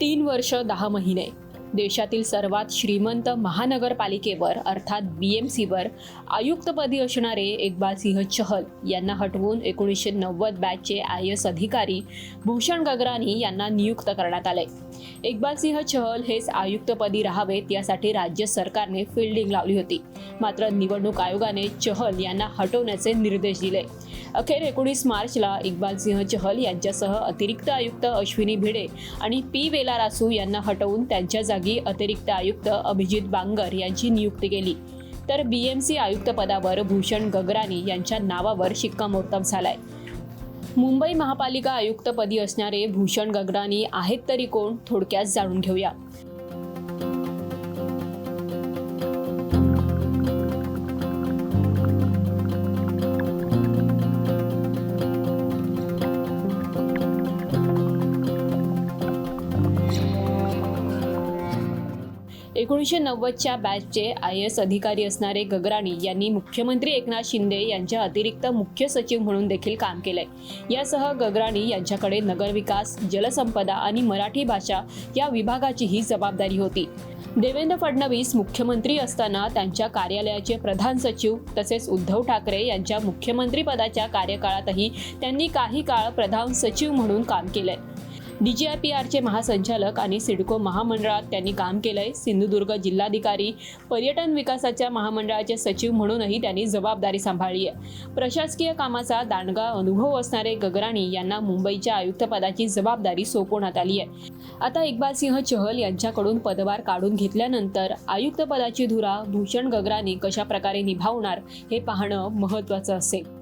तीन वर्ष दहा महिने. देशातील सर्वात श्रीमंत महानगरपालिकेवर अर्थात बी एम सीवर आयुक्तपदी असणारे इक्बालसिंह चहल यांना हटवून एकोणीसशे नव्वद बॅचचे आय एस अधिकारी भूषण गगरानी यांना नियुक्त करण्यात आले. इक्बालसिंह चहल हेच आयुक्तपदी राहावेत यासाठी राज्य सरकारने फिल्डिंग लावली होती. मात्र निवडणूक आयोगाने चहल यांना हटवण्याचे निर्देश दिले. अखेर एकोणीस मार्चला इक्बालसिंह चहल यांच्यासह अतिरिक्त आयुक्त अश्विनी भिडे आणि पी वेलारासू यांना हटवून त्यांच्या जागी अतिरिक्त आयुक्त अभिजित बांगर यांची नियुक्ती केली. तर बीएमसी आयुक्तपदावर भूषण गगरानी यांच्या नावावर शिक्कामोर्तब झालाय. मुंबई महापालिका आयुक्तपदी असणारे भूषण गगरानी आहेत तरी कोण थोडक्यात जाणून घेऊया. एकोणीसशे नव्वदच्या बॅचचे आय एस अधिकारी असणारे गगराणी यांनी मुख्यमंत्री एकनाथ शिंदे यांच्या अतिरिक्त मुख्य सचिव म्हणून देखील काम केलंय. यासह गगराणी यांच्याकडे नगरविकास जलसंपदा आणि मराठी भाषा या विभागाचीही जबाबदारी होती. देवेंद्र फडणवीस मुख्यमंत्री असताना त्यांच्या कार्यालयाचे प्रधान सचिव तसेच उद्धव ठाकरे यांच्या मुख्यमंत्रीपदाच्या कार्यकाळातही त्यांनी काही काळ प्रधान सचिव म्हणून काम केलंय. डीजीआयपीआरचे महासंचालक आणि सिडको महामंडळात त्यांनी काम केलंय. सिंधुदुर्ग जिल्हाधिकारी पर्यटन विकासाच्या महामंडळाचे सचिव म्हणूनही त्यांनी जबाबदारी सांभाळली आहे. प्रशासकीय कामाचा दांडगा अनुभव असणारे गगराणी यांना मुंबईच्या आयुक्तपदाची जबाबदारी सोपवण्यात आली आहे. आता इक्बालसिंह चहल यांच्याकडून पदभार काढून घेतल्यानंतर आयुक्तपदाची धुरा भूषण गगराणी कशा प्रकारे निभावणार हे पाहणं महत्त्वाचं असेल.